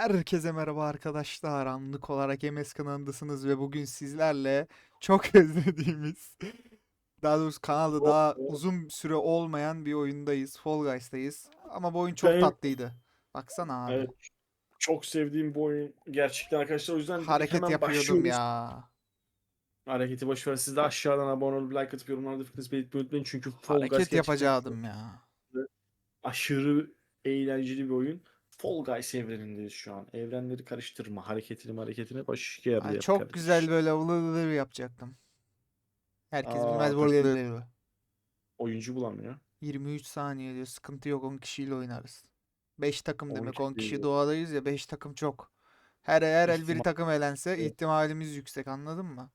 Herkese merhaba arkadaşlar. Anlık olarak MS kanalındasınız ve bugün sizlerle çok özlediğimiz, daha doğrusu kanalda daha uzun süre olmayan bir oyundayız. Fall Guys'tayız. Ama bu oyun çok Ben- tatlıydı. Baksana abi. Evet. Çok sevdiğim bu oyun gerçekten arkadaşlar. O yüzden Hareket hemen yapıyordum başlıyoruz. ya. Hareketi boş ver. Siz de aşağıdan abone olup like atıp yorumlarda fikrinizi belirtmeyi unutmayın. Çünkü Fall Guys Hareket gerçekten yapacaktım ya. aşırı eğlenceli bir oyun. Fall Guys evrenindeyiz şu an. Evrenleri karıştırma. Hareketini hareketini başka yerde Ay, yap çok kardeşim. güzel böyle vlı yapacaktım. Herkes Aa, bilmez vlı. Oyuncu bulamıyor. 23 saniye diyor. Sıkıntı yok 10 kişiyle oynarız. 5 takım 10 demek 10 kişi doğadayız ya 5 takım çok. Her her el bir takım elense Evet. ihtimalimiz yüksek anladın mı?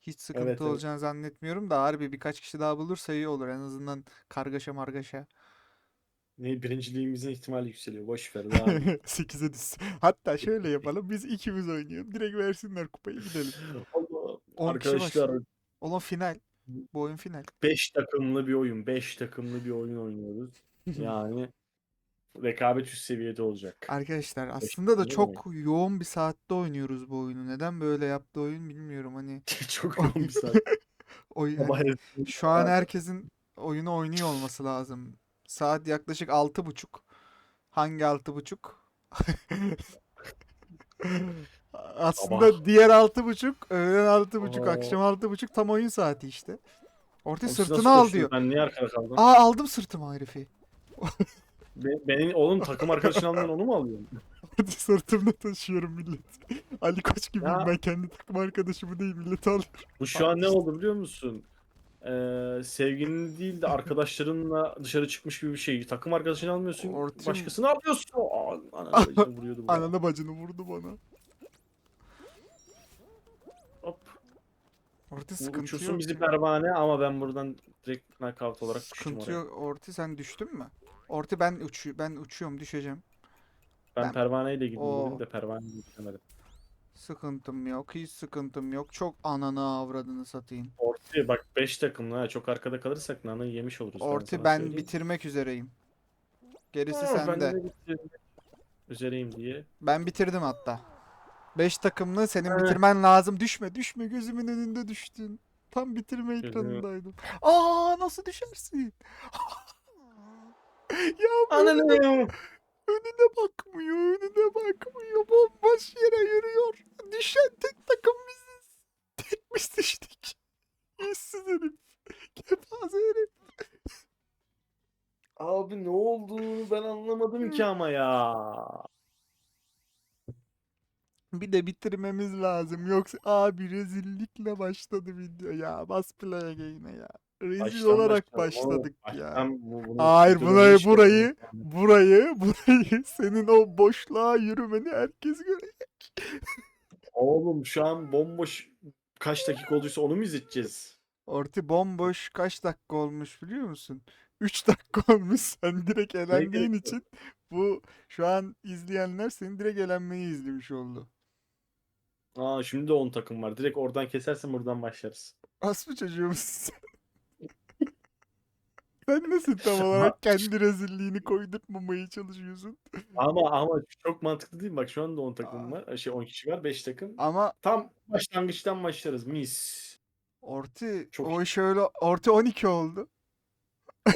Hiç sıkıntı Evet, evet. olacağını zannetmiyorum da harbi birkaç kişi daha bulursa iyi olur en azından kargaşa margaşa. Ne birinciliğimizin ihtimali yükseliyor. Boş ver. Daha 8'e düz. Hatta şöyle yapalım biz ikimiz oynayalım. Direkt versinler kupayı gidelim. Allah. 10 kişi Arkadaşlar Oğlum final. Bu oyun final. 5 takımlı bir oyun. 5 takımlı bir oyun oynuyoruz. Yani rekabet üst seviyede olacak. Arkadaşlar aslında da çok yoğun bir saatte oynuyoruz bu oyunu. Neden böyle yaptı oyun bilmiyorum hani. Çok yoğun bir saat. Sabah hani erken şu an saat. herkesin oyunu oynuyor olması lazım. Saat yaklaşık altı buçuk. Hangi altı buçuk? Aslında Sabah. diğer altı buçuk, öğlen altı buçuk, Oo. akşam altı buçuk tam oyun saati işte. Orta Oğlum siz sırtını al koştunuz? diyor. Ben niye arkada kaldım? Aa aldım sırtıma herifi. Be- benim oğlum takım arkadaşını almayan onu mu alıyorsun? Hadi sırtımda taşıyorum millet. Ali Koç gibiyim Ya. ben kendi takım arkadaşımı değil milleti alıyorum. Bu şu an ne oldu biliyor musun? Ee, sevgilinin değil de arkadaşlarınla dışarı çıkmış gibi bir şey. Takım arkadaşını almıyorsun, Ortim- başkasını alıyorsun. Aa, Ana bacını vuruyordu bu. Ananı bacını vurdu bana. Hop. Orta Bu sıkıntı uçursun yok. bizi pervane ama ben buradan direkt knockout olarak düştüm Sıkıntı oraya. yok. Orti sen düştün mü? Orti ben uçu ben uçuyorum düşeceğim. Ben, Ben- pervaneyle gittim Oo. dedim de pervaneyle gidemedim. Sıkıntım yok. Hiç sıkıntım yok. Çok ananı avradını satayım. Orti bak 5 takımla ha, çok arkada kalırsak nanayı yemiş oluruz. Orti ben söyleyeyim. bitirmek üzereyim. Gerisi Ha, ben sende. de bitirmek üzereyim diye. Ben bitirdim hatta. 5 takımlı senin Evet. bitirmen lazım. Düşme düşme gözümün önünde düştün. Tam bitirme ekranındaydım. Aa nasıl düşersin? ya Ananı! Önüne bakmıyor, önüne bakmıyor. Bomboş yere yürüyor. Düşen tek takım biziz. Tek biz düştük. Yüzsüz herif. Kepaze herif. Abi ne oldu? Ben anlamadım ki ama ya. Bir de bitirmemiz lazım. Yoksa abi rezillikle başladı video ya. Bas play again'e ya. Rezil Baştan olarak başlayalım oğlum. başladık ya. Baştan bu- Hayır, sürdürme burayı- burayı-. Burayı, burayı senin o boşluğa yürümeni herkes görecek. Oğlum şu an bomboş kaç dakika olduysa onu mu izleyeceğiz? Orti bomboş kaç dakika olmuş biliyor musun? 3 dakika olmuş. Sen direkt elendiğin gerek için bu şu an izleyenler senin direkt elenmeyi izlemiş oldu. Aa şimdi de 10 takım var. Direkt oradan kesersen buradan başlarız. Az mı çocuğumuz? Sen nasıl tam olarak kendi rezilliğini koydurtmamaya çalışıyorsun? Ama ama çok mantıklı değil mi? Bak şu anda 10 takım Aa. var. Şey 10 kişi var, 5 takım. Ama Tam başlangıçtan başlarız. Mis. Orti Çok o şöyle Orti 12 oldu.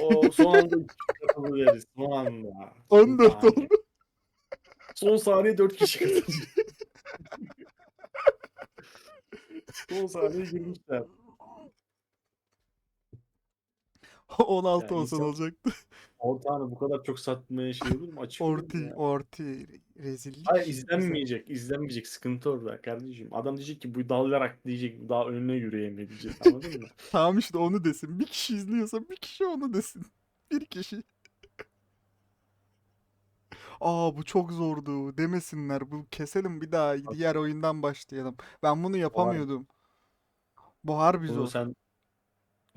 O son anda iki katılır veririz. Son anda. 14 Son saniye. oldu. Son saniye 4 kişi katılacak. son saniye girmişler. 16 Yani olsan insan- olacaktı. Ortağını bu kadar çok satmaya şey olur mu? Açık olur mu Orti, ya? Orti rezillik. Hayır izlenmeyecek, izlenmeyecek. Sıkıntı orada kardeşim. Adam diyecek ki bu dalayarak diyecek daha önüne yürüyemiyor diyecek. Anladın mı? Tamam işte onu desin. Bir kişi izliyorsa bir kişi onu desin. Bir kişi. Aa bu çok zordu demesinler. Bu keselim bir daha diğer oyundan başlayalım. Ben bunu yapamıyordum. Bu harbi Bunu zor. sen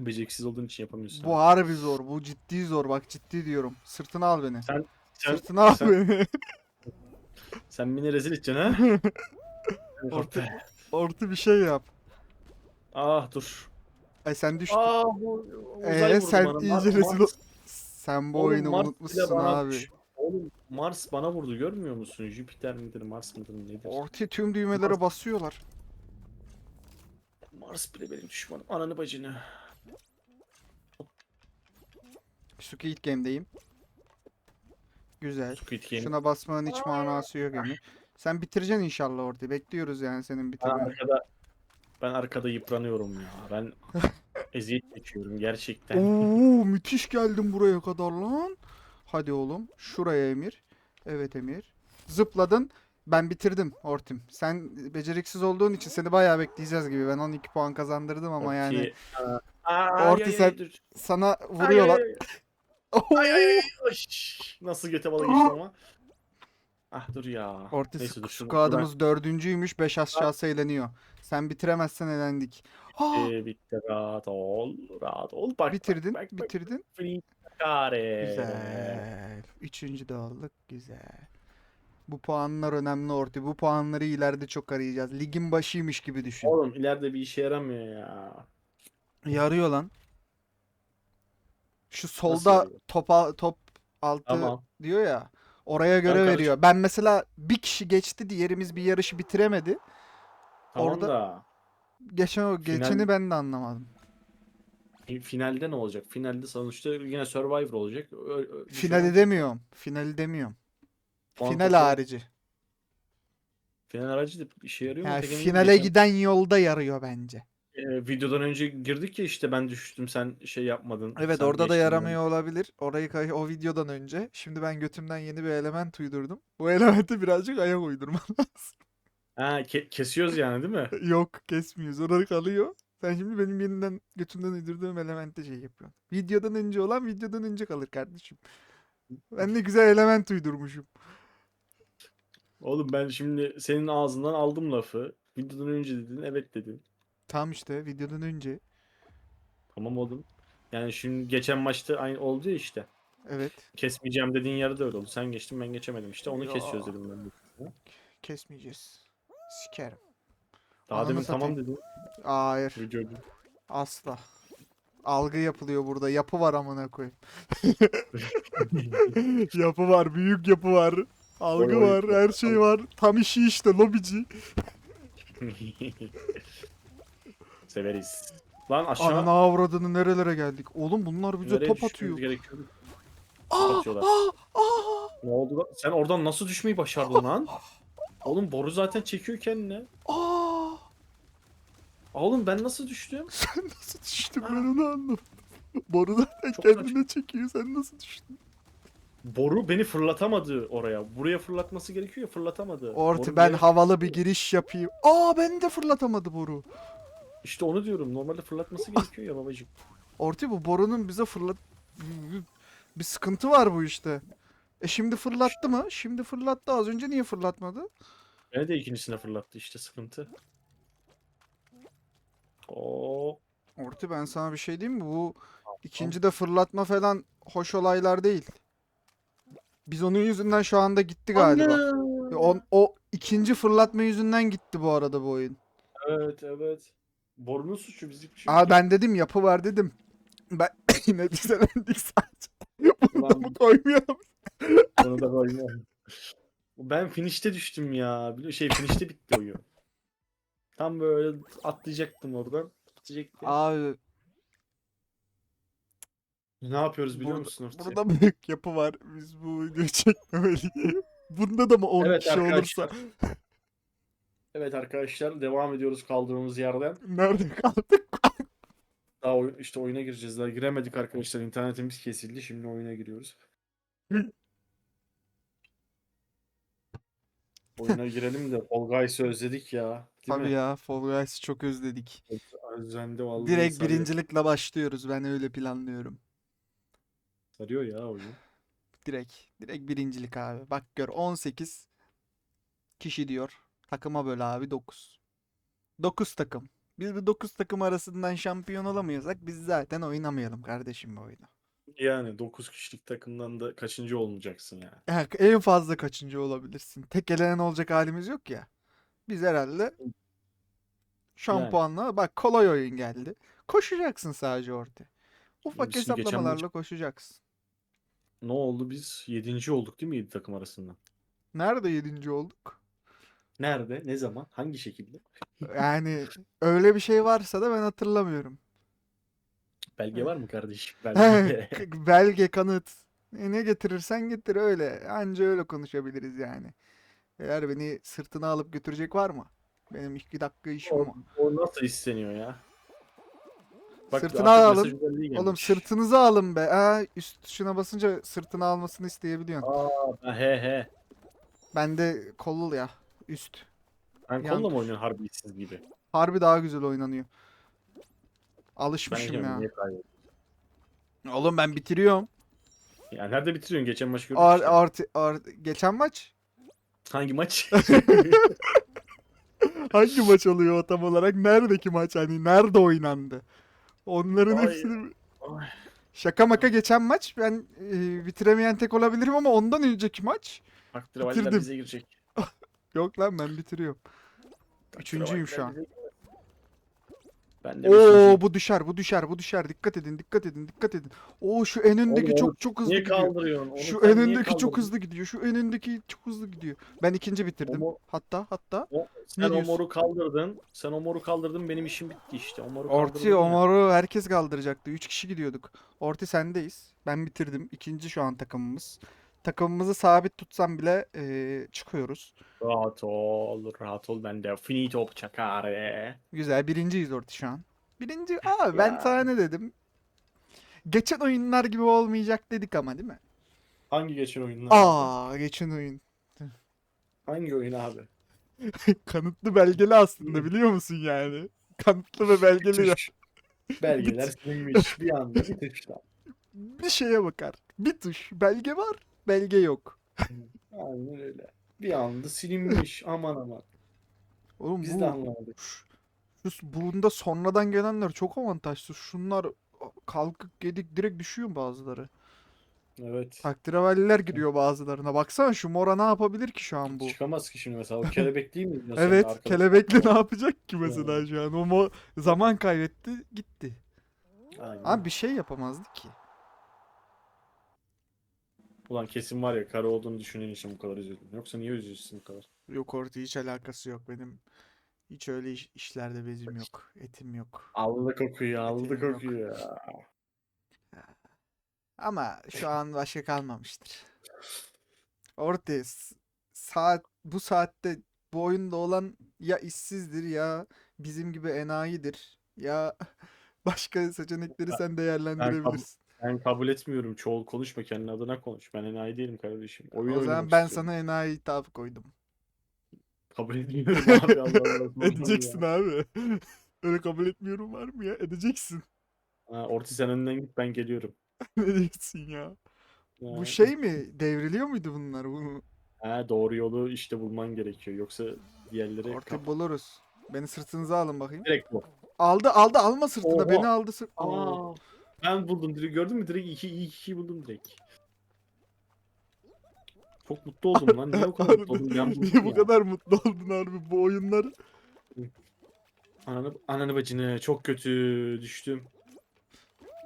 beceriksiz olduğun için yapamıyorsun. Bu harbi zor. Bu ciddi zor. Bak ciddi diyorum. Sırtına al beni. Sen- Sırtına al sen- beni. Sen beni rezil edeceksin ha? Orta, orta bir şey yap. Ah dur. Ay sen düştün. Aa bu uzay Ee, vurdu sen bana. iyice Mar- rezil ol- Mars- Sen bu Oğlum oyunu Mars bile unutmuşsun bana abi. Oğlum Mars bana vurdu görmüyor musun? Jüpiter midir Mars mıdır nedir? Orti tüm düğmelere basıyorlar. Mars bile benim düşmanım. Ananı bacını. Squid Game'deyim. Güzel. Squid Game. Şuna basmanın hiç manası yok Emir. Sen bitireceksin inşallah orada. Bekliyoruz yani senin Ben bitirmeni. arkada ben arkada yıpranıyorum ya. Ben eziyet çekiyorum gerçekten. Oo müthiş geldim buraya kadar lan. Hadi oğlum. Şuraya Emir. Evet Emir. Zıpladın. Ben bitirdim Ortim. Sen beceriksiz olduğun için seni bayağı bekleyeceğiz gibi. Ben 12 puan kazandırdım ama yani Orti sen- sana vuruyorlar. Ay, ay. Nasıl göte balı geçtim ama. Ah dur ya. Orti Neyse, dur şunu- squad'ımız dördüncüymüş. 5 aşağısı eğleniyor. Sen bitiremezsen elendik. Ah, Ee, bitti rahat ol. Rahat ol. Bak, bitirdin. Bak, bak, bak. Bitirdin. Kare. Güzel. Üçüncü de olduk. Güzel. Bu puanlar önemli Orti. Bu puanları ileride çok arayacağız. Ligin başıymış gibi düşün. Oğlum ileride bir işe yaramıyor ya. Yarıyor lan. Şu solda yarıyor? top al- top altı Tamam. diyor ya. Oraya göre karışık- veriyor. Ben mesela bir kişi geçti, diğerimiz bir yarışı bitiremedi. Tamam Orada- da Geçen o Final- geçeni ben de anlamadım. fi- finalde ne olacak? Finalde sonuçta yine Survivor olacak. Ö- şey Finali demiyorum. Finali demiyorum. Puan Final toplayan- harici. Final aracı da işe yarıyor mu? Yani emin finale değilim. giden yolda yarıyor bence. Ee, videodan önce girdik ya işte ben düştüm sen şey yapmadın. Evet sen orada da geçtin yaramıyor olabilir. Orayı kay- o videodan önce. Şimdi ben götümden yeni bir element uydurdum. Bu elementi birazcık ayak uydurmam lazım. Ha ke- kesiyoruz yani değil mi? Yok kesmiyoruz. Orada kalıyor. Sen şimdi benim yeniden götümden uydurduğum elemente şey yapıyorsun. Videodan önce olan videodan önce kalır kardeşim. Ben de güzel element uydurmuşum. Oğlum ben şimdi senin ağzından aldım lafı. Videodan önce dedin evet dedin. Tam işte videodan önce. Tamam oğlum. Yani şimdi geçen maçta aynı oldu ya işte. Evet. Kesmeyeceğim dediğin yerde öyle oldu. Sen geçtin ben geçemedim işte. Onu Ya. kesiyoruz dedim ben. de. Kesmeyeceğiz. Sikerim. Daha Ananı demin tamam dedin. Hayır. Videoda. Asla. Algı yapılıyor burada. Yapı var amına koyayım. yapı var. Büyük yapı var. Algı Oy, oy, var. Her şey var. Tam işi işte. Lobici. Severiz. Lan aşağı Ananı avradını nerelere geldik. Oğlum bunlar bize nereye top düşmemiz atıyor. Aa, atıyorlar. aa, aa, Ne oldu lan? Sen oradan nasıl düşmeyi başardın lan? Oğlum boru zaten çekiyor kendine. aa. Oğlum ben nasıl düştüm? Sen nasıl düştün ben onu anlamadım. Boru zaten Çok kendine çekiyor. Sen nasıl düştün? Boru beni fırlatamadı oraya. Buraya fırlatması gerekiyor ya fırlatamadı. Orti Boru ben buraya- havalı bir giriş yapayım. Aa ben de fırlatamadı boru. İşte onu diyorum. Normalde fırlatması gerekiyor ya babacık. Orti bu borunun bize fırlat... Bir sıkıntı var bu işte. E şimdi fırlattı mı? Şimdi fırlattı. Az önce niye fırlatmadı? Beni de ikincisine fırlattı işte sıkıntı. Oo. Orti ben sana bir şey diyeyim mi? Bu ikinci de fırlatma falan hoş olaylar değil. Biz onun yüzünden şu anda gitti galiba. Ve O, o ikinci fırlatma yüzünden gitti bu arada bu oyun. Evet evet. Borunun suçu bizim çünkü. Aa ben dedim yapı var dedim. Ben yine düzelendik sadece. Bunu da Ulan. mı koymayalım? Onu da koymayalım. Ben finish'te düştüm ya. Şey finish'te bitti oyun. Tam böyle atlayacaktım oradan. Bitacaktı. Abi Ne yapıyoruz biliyor Burada- musun Orti? burada büyük yapı var. Biz bu videoyu çekmemeliyiz. Bunda da mı 10 Evet kişi arkadaşlar. olursa? Evet arkadaşlar devam ediyoruz kaldığımız yerden. Nerede kaldık? Daha oyun, işte oyuna gireceğiz. Daha giremedik arkadaşlar. İnternetimiz kesildi. Şimdi oyuna giriyoruz. Oyuna girelim de Fall Guys'ı özledik ya. Değil Tabii mi? ya Fall Guys'ı çok özledik. Özlendi vallahi. Direkt sarıyor. birincilikle başlıyoruz. Ben öyle planlıyorum. Sarıyor ya oyun. Direkt. Direkt birincilik abi. Bak gör 18 kişi diyor. Takıma böl abi 9. 9 takım. Biz bu 9 takım arasından şampiyon olamıyorsak biz zaten oynamayalım kardeşim bu oyunu. Yani 9 kişilik takımdan da kaçıncı olmayacaksın yani. Ya en fazla kaçıncı olabilirsin? Tek elenen olacak halimiz yok ya. Biz herhalde şampuanla bak kolay oyun geldi. Koşacaksın sadece orta. Ufak geçen maç- hesaplamalarla koşacaksın. ne oldu biz? Yedinci olduk değil mi 7 takım arasında? Nerede yedinci olduk? Nerede? Ne zaman? Hangi şekilde? Yani öyle bir şey varsa da ben hatırlamıyorum. Belge var mı kardeşim? Belge. Belge, kanıt. E, ne getirirsen getir öyle. Anca öyle konuşabiliriz yani. Eğer beni sırtına alıp götürecek var mı? Benim iki dakika işim o, var. o nasıl isteniyor ya? Bak, Sırtına alın. Oğlum gelmiş. sırtınızı alın be. Ha, üst tuşuna basınca sırtını almasını isteyebiliyorsun. Aa, ben- he he. Bende kollu ya. Üst. Ben Yan kolla mı oynuyorsun harbi işsiz gibi? Harbi daha güzel oynanıyor. Alışmışım ya. Oğlum ben bitiriyorum. Ya nerede bitiriyorsun? Geçen maç gördük Ar, artı, ar- geçen maç Hangi maç? hangi maç oluyor o tam olarak? Neredeki maç hani nerede oynandı? Onların Ay. hepsini Ay. şaka maka geçen maç ben e, bitiremeyen tek olabilirim ama ondan önceki maç Bak Bitirdim. bize girecek. Yok lan ben bitiriyorum. Üçüncüyüm şu an. Ben de Oo bu düşer bu düşer bu düşer dikkat edin dikkat edin dikkat edin. Oo şu en öndeki Oğlum, çok onu çok hızlı Niye gidiyor. kaldırıyorsun? Onu Şu sen en niye öndeki çok kaldırdın? hızlı gidiyor. Şu en öndeki çok hızlı gidiyor. Ben ikinci bitirdim. Omo- Hatta hatta sen diyorsun? moru kaldırdın. Sen o moru kaldırdın benim işim bitti işte. O moru Orti kaldırdın ya. Omar'u herkes kaldıracaktı. 3 kişi gidiyorduk. Orti sendeyiz. Ben bitirdim. İkinci şu an takımımız. Takımımızı sabit tutsam bile eee, çıkıyoruz. Rahat ol, rahat ol ben de finito çakare. Güzel. Birinciyiz Orti şu an. Birinci. Aa ben sana ne dedim? Geçen oyunlar gibi olmayacak dedik ama değil mi? Hangi geçen oyunlar? Aa geçen oyun. Hangi oyun abi? Kanıtlı belgeli aslında biliyor musun yani? Kanıtlı ve belgeli ya. Belgeler silinmiş bir anda bir tuşla. Bir şeye bakar. Bir tuş. Belge var. Belge yok. Aynen öyle. Bir anda silinmiş aman aman. Oğlum Biz bu de anlamadık. Şu, bunda sonradan gelenler çok avantajlı. Şunlar kalkıp yedik direkt düşüyor bazıları. Evet. Takdiravalliler giriyor bazılarına. Baksana şu Mora ne yapabilir ki şu an bu? Çıkamaz ki şimdi mesela. O kelebek değil mi? Evet, arkada? kelebekle ne yapacak ki mesela şu an? O mo- zaman kaybetti, gitti. Aynen. Abi bir şey yapamazdı ki. Ulan kesin var ya karı olduğunu düşünen için bu kadar üzüldüm. Yoksa niye üzülüyorsun bu kadar? Yok orada hiç alakası yok benim. Hiç öyle iş- işlerde bezim yok, etim yok. Aldı kokuyor, aldı yok. kokuyor ya. Ama şu an başka kalmamıştır. Ortiz saat bu saatte bu oyunda olan ya işsizdir ya bizim gibi enayidir ya başka seçenekleri sen değerlendirebilirsin. Ben kabul etmiyorum. Çoğul konuşma kendi adına konuş. Ben enayi değilim kardeşim. Oyun O zaman oynamak ben istiyorum. sana enayi hitabı koydum. Kabul etmiyorum abi Allah Edeceksin abi. Öyle kabul etmiyorum var mı ya? Edeceksin. Ha, Ortiz sen önden git ben geliyorum. Ne diyorsun ya? Bu Ha, şey mi? Devriliyor muydu bunlar? Bunu Ha, doğru yolu işte bulman gerekiyor. Yoksa diğerleri kap- buluruz. Beni sırtınıza alın bakayım. Direkt bu. Aldı aldı alma sırtına. Oha. Beni aldı sırt. Aa, ben buldum direkt. Gördün mü? Direkt 2 2 2 buldum direkt. Çok mutlu oldum lan. Niye o kadar mutlu oldum? Ben buldum Niye bu ya. kadar mutlu oldun harbi bu oyunlar? Ananı, ananı bacını çok kötü düştüm.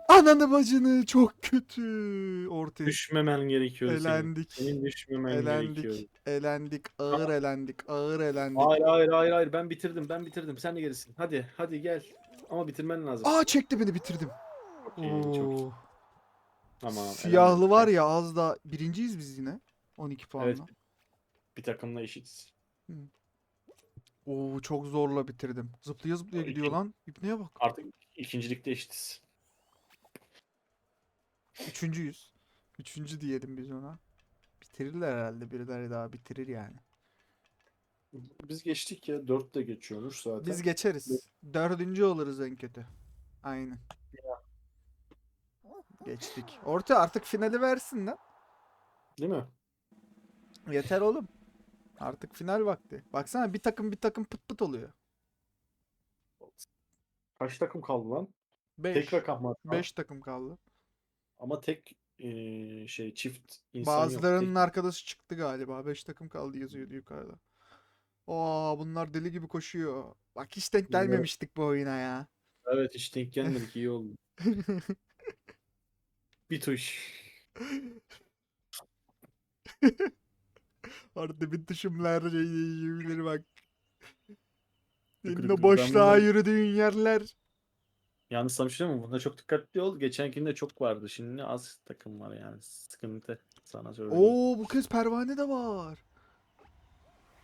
Ananı bacını çok kötü. Ortiz. Düşmemen gerekiyor senin. Elendik. Senin düşmemen Elendik. gerekiyor. Elendik. Ağır elendik. Ağır elendik. Hayır hayır hayır hayır ben bitirdim ben bitirdim sen de gerisin. Hadi hadi gel. Ama bitirmen lazım. Aa çekti beni bitirdim. Çok iyi, çok iyi. Oo. Tamam. Siyahlı var ya az da birinciyiz biz yine. 12 puanla. Evet. Bir takımla eşitiz. Oo çok zorla bitirdim. Zıplaya zıplaya O gidiyor iki- lan. İpneye bak. Artık ikincilikte eşitiz. Üçüncüyüz. Üçüncü diyelim biz ona. Bitirirler herhalde. Birileri daha bitirir yani. Biz geçtik ya. Dört de geçiyormuş zaten. Biz geçeriz. Dördüncü oluruz en kötü. Aynen. Geçtik. Orta artık finali versin lan. Değil mi? Yeter oğlum. Artık final vakti. Baksana bir takım bir takım pıt pıt oluyor. Kaç takım kaldı lan? 5. Tek rakam var. 5 takım kaldı. Ama tek eee, şey çift insan yok. Bazılarının Tek- arkadaşı çıktı galiba. 5 takım kaldı yazıyordu yukarıda. Oo bunlar deli gibi koşuyor. Bak hiç denk gelmemiştik bu oyuna ya. Evet hiç denk gelmedik iyi oldu. Bir tuş. Orada bir tuşumlar şey değişebilir bak. Senin o boşluğa yürüdüğün yerler. Yalnız sana bir şey mi? Bunda çok dikkatli ol. Geçenkinde çok vardı. Şimdi az takım var yani. Sıkıntı. Sana söyleyeyim. Oo bu kez pervane de var.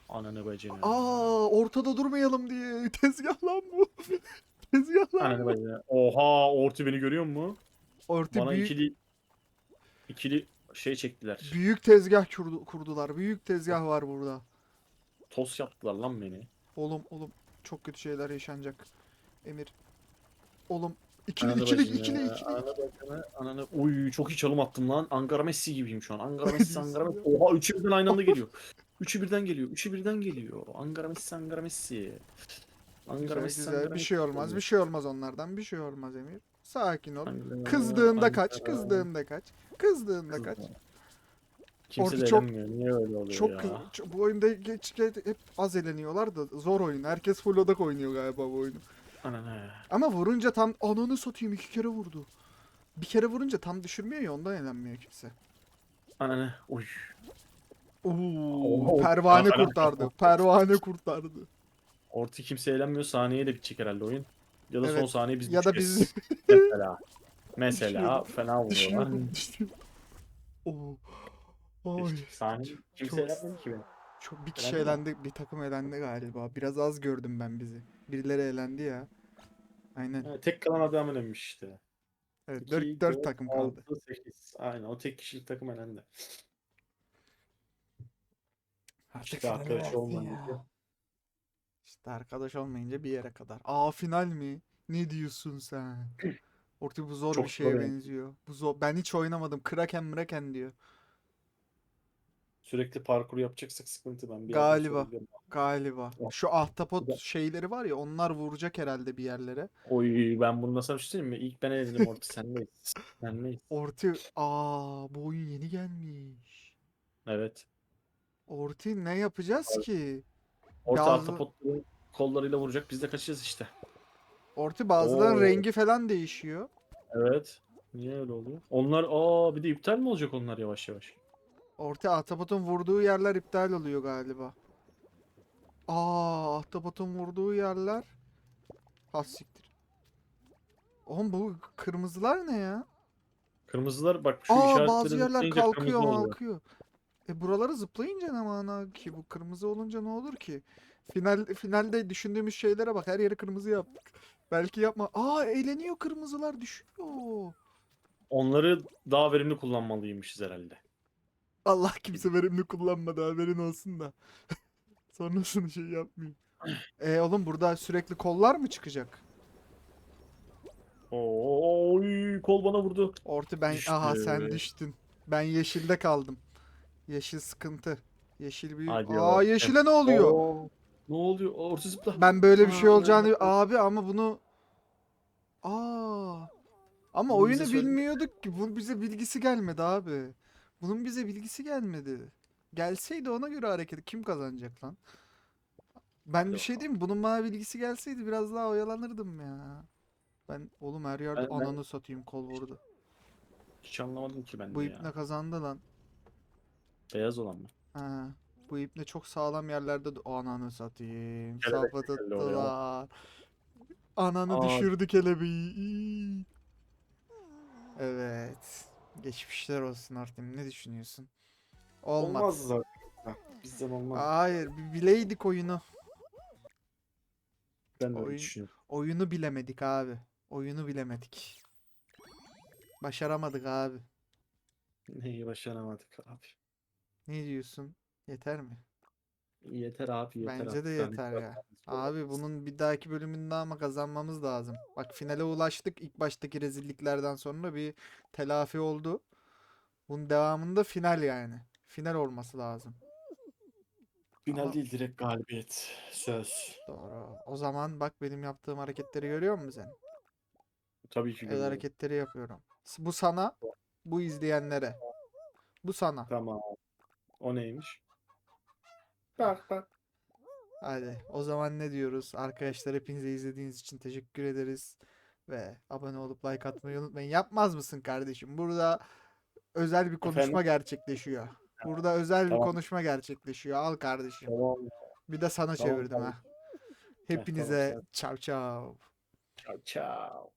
Ananı bacını. Aa ortada durmayalım diye tezgah lan bu. tezgah lan Ananı bu. bacını. Oha Orti beni görüyor mu? Orta Bana büyük, ikili ikili şey çektiler. büyük tezgah kurdu, kurdular. Büyük tezgah var burada. Tost yaptılar lan beni. Oğlum oğlum çok kötü şeyler yaşanacak. Emir. Oğlum ikili Ananı ikili bacını ikili ikili. Ananı bacını. Ananı. Uy çok iyi çalım attım lan. Ankara Messi gibiyim şu an. Ankara Messi, ya. Messi. Oha üçü birden aynı anda geliyor. Üçü birden geliyor. Üçü birden geliyor. Ankara Messi, Ankara Messi. Ankara Güzel, Messi, güzel. Ankara Bir Messi. şey olmaz. Bir şey olmaz onlardan. Bir şey olmaz Emir. Sakin ol. Ankara, Kızdığında kaç. Ankara. Kızdığında kaç. Kızdığında kaç. Kimse Orada de çok-. Niye öyle oluyor Çok, ya? kız- çok- bu oyunda geç, geç- hep az eleniyorlar da zor oyun. Herkes full odak oynuyor galiba bu oyunu. Ananı. Ama vurunca tam ananı satayım iki kere vurdu. Bir kere vurunca tam düşürmüyor ya ondan elenmiyor kimse. Ananı. Uy. Oo, pervane fena. kurtardı. Pervane kurtardı. Orti kimse eğlenmiyor. Saniyeye de bitecek herhalde oyun. Ya da son Evet. saniye biz Ya da biz Mesela. Mesela fena vuruyorlar. düşüyorum, düşüyorum. Oo. Oy. İşte Saniye kimse Çok- ki beni. Çok bir kişi Elendi mi? elendi, bir takım elendi galiba. Biraz az gördüm ben bizi. Birileri elendi ya. Aynen. Ha, tek kalan adam elenmiş işte. Evet, İki, 4 4 dört, takım kaldı. altı, sekiz. Aynen o tek kişilik takım elendi. Artık İşte arkadaş olmayınca. İşte arkadaş olmayınca bir yere kadar. Aa final mi? Ne diyorsun sen? Orta bu zor Çok bir şeye zor yani. benziyor. Bu zor. Ben hiç oynamadım. Kraken mraken diyor. Sürekli parkur yapacaksak sıkıntı ben bir Galiba. Galiba. Şu ahtapot şeyleri var ya onlar vuracak herhalde bir yerlere. Oy ben bunu nasıl bir şey söyleyeyim mi? İlk ben eledim orta sendeyiz. Sendeyiz. Orti aa bu oyun yeni gelmiş. Evet. Orti ne yapacağız ki? Orta Bazı- ahtapotların kollarıyla vuracak biz de kaçacağız işte. Orti bazıların Oo. rengi falan değişiyor. Evet. Niye öyle oluyor? Onlar aa bir de iptal mi olacak onlar yavaş yavaş? Orta ahtapotun vurduğu yerler iptal oluyor galiba. Aa ahtapotun vurduğu yerler. Ha siktir. Oğlum bu kırmızılar ne ya? Kırmızılar bak şu Aa bazı yerler zıplayınca kalkıyor kırmızı oluyor. kalkıyor. E buraları zıplayınca ne mana ki bu kırmızı olunca ne olur ki? Final finalde düşündüğümüz şeylere bak her yeri kırmızı yaptık. Belki yapma. Aa eğleniyor kırmızılar düşüyor. Onları daha verimli kullanmalıymışız herhalde. Allah kimse verimli kullanmadı haberin olsun da. Sonrasını şey yapmayayım. E oğlum burada sürekli kollar mı çıkacak? Oy kol bana vurdu. Orta ben aha sen Düştü. düştün. Ben yeşilde kaldım. Yeşil sıkıntı. Yeşil büyük. Hadi Aa bak. yeşile ne oluyor? Oo, Ne oluyor? Orta zıpla. Ben böyle bir şey Aa, olacağını bak- abi ama bunu Aa. Ama Bunu oyunu söyle- bilmiyorduk ki. Bu bize bilgisi gelmedi abi. Bunun bize bilgisi gelmedi. Gelseydi ona göre hareket kim kazanacak lan? Ben bir Yok şey diyeyim mi? Bunun bana bilgisi gelseydi biraz daha oyalanırdım ya. Ben oğlum her yerde Ben- ben- ananı satayım kol vurdu. Hiç anlamadım ki ben Bu de ipne ya. kazandı lan. Beyaz olan mı? Ha. Bu ipne çok sağlam yerlerde du- ananı satayım. Kelebek Sapı geldi. Ananı Aa. düşürdü kelebeği. Evet. Geçmişler olsun Artem. Ne düşünüyorsun? Olmadı. Olmaz zaten. Bizden olmaz. Hayır, bileydik oyunu. ben de öyle oyun- düşünüyorum. Oyunu bilemedik abi. Oyunu bilemedik. Başaramadık abi. Neyi başaramadık abi. Ne diyorsun? Yeter mi? Yeter abi yeter. Bence artık. de yeter ya. Abi bunun bir dahaki bölümünde ama kazanmamız lazım. Bak finale ulaştık. İlk baştaki rezilliklerden sonra bir telafi oldu. Bunun devamında final yani. Final olması lazım. Final Ama- değil direkt galibiyet. Söz. Doğru. O zaman bak benim yaptığım hareketleri görüyor musun sen? Tabii ki El hareketleri yapıyorum. Bu sana, bu izleyenlere. Bu sana. Tamam. O neymiş? Bak bak. Hadi. O zaman ne diyoruz? Arkadaşlar hepinize izlediğiniz için teşekkür ederiz. Ve abone olup like atmayı unutmayın. Yapmaz mısın kardeşim? Burada özel bir konuşma Efendim? gerçekleşiyor. Burada özel bir Tamam. konuşma gerçekleşiyor. Al kardeşim. Tamam. Bir de sana Tamam, çevirdim tamam. ha. Hepinize çav çav. Ciao ciao.